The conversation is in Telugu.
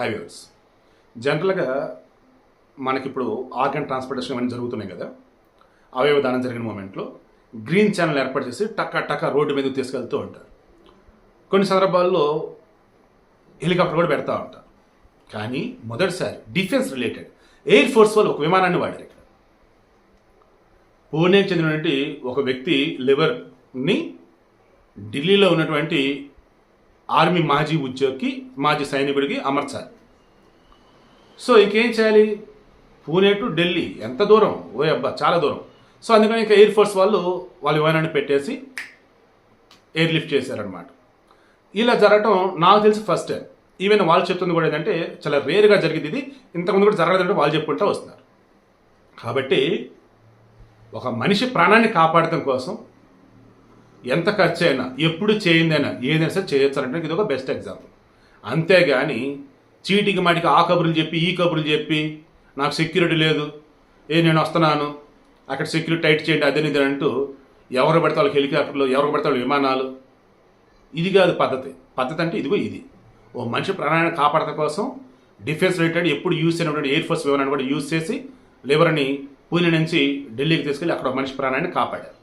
హైవేస్. జనరల్గా మనకిప్పుడు ఆర్గన్ ట్రాన్స్పోర్టేషన్ ఇవన్నీ జరుగుతున్నాయి కదా. అవయవ దానం జరిగిన మూమెంట్లో గ్రీన్ ఛానల్ ఏర్పాటు చేసి టక్క టక్క రోడ్డు మీదకి తీసుకెళ్తూ ఉంటారు. కొన్ని సందర్భాల్లో హెలికాప్టర్ కూడా పెడతా ఉంటారు. కానీ మొదటిసారి డిఫెన్స్ రిలేటెడ్ ఎయిర్ ఫోర్స్ వాళ్ళు ఒక విమానాన్ని వాడారు ఇక్కడ. పూణేకి చెందినటువంటి ఒక వ్యక్తి లివర్ని ఢిల్లీలో ఉన్నటువంటి ఆర్మీ మాజీ ఉద్యోగికి మాజీ సైనికుడికి అమర్చాలి. సో ఇంకేం చేయాలి? పూణే టు ఢిల్లీ. ఎంత దూరం? ఓ అబ్బా చాలా దూరం. సో అందుకని ఇంకా ఎయిర్ ఫోర్స్ వాళ్ళు వాళ్ళ విమానాన్ని పెట్టేసి ఎయిర్ లిఫ్ట్ చేశారనమాట ఇలా జరగటం నాకు తెలిసి ఫస్ట్ టైం ఈవెన్ వాళ్ళు చెప్తుంది కూడా ఏంటంటే చాలా రేరుగా జరిగింది ఇది. ఇంతకుముందు కూడా జరగలేదంటే వాళ్ళు చెప్పుకుంటూ వస్తున్నారు. కాబట్టి ఒక మనిషి ప్రాణాన్ని కాపాడటం కోసం ఎంత ఖర్చు అయినా ఎప్పుడు చేయిందైనా ఏదైనా సరే చేయొచ్చారంటే ఇది ఒక బెస్ట్ ఎగ్జాంపుల్ అంతేగాని చీటికి మాటికి ఆ కబుర్లు చెప్పి ఈ కబుర్లు చెప్పి నాకు సెక్యూరిటీ లేదు ఏ నేను వస్తున్నాను అక్కడ సెక్యూరిటీ టైట్ చేయండి అదే ఇది అంటూ ఎవరు పడితే వాళ్ళకి హెలికాప్టర్లు ఎవరు పడితే వాళ్ళు విమానాలు. ఇది కాదు పద్ధతి. పద్ధతి అంటే ఇదిగో ఇది. ఓ మనిషి ప్రాణాన్ని కాపాడటం కోసం డిఫెన్స్ రిలేటెడ్ ఎప్పుడు యూజ్ చేయనటువంటి ఎయిర్ ఫోర్స్ విమానాన్ని కూడా యూజ్ చేసి లేబర్ని పూణె నుంచి ఢిల్లీకి తీసుకెళ్ళి అక్కడ మనిషి ప్రాణాన్ని కాపాడారు.